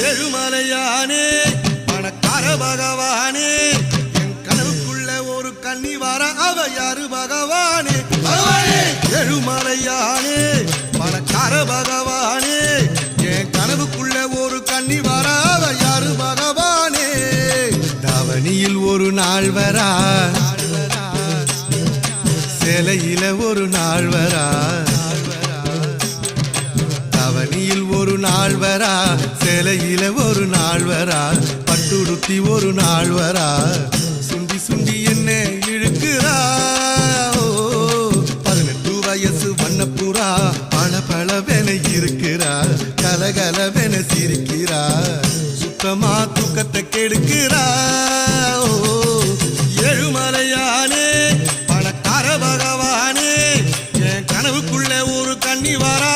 ஏழுமலையானே பணக்கார பகவானே என் கனவுக்குள்ள ஒரு கண்ணி வர அவ யாரு பகவானே. பகவானே! ஏழுமலையானே பணக்கார பகவானே என் கனவுக்குள்ள ஒரு கண்ணி வர அவ யாரு பகவானே. தவணியில் ஒரு நாள் வரா சிலையில ஒரு நாள் வரா. ஒரு நாள் வரா சிலையில ஒரு நாள் வரா பட்டுடுத்தி ஒரு நாள் வரா. சுண்டி சுண்டி என்ன இழுக்கிறா. பதினெட்டு வயசு வண்ணப்புறா பல பலவென இருக்கிறா கலகலவென சிரிக்கிறா. சுத்தமா தூக்கத்தை கெடுக்கிறா. ஏழுமலையானே பணக்கார பகவானே என் கனவுக்குள்ள ஒரு கண்ணி வரா.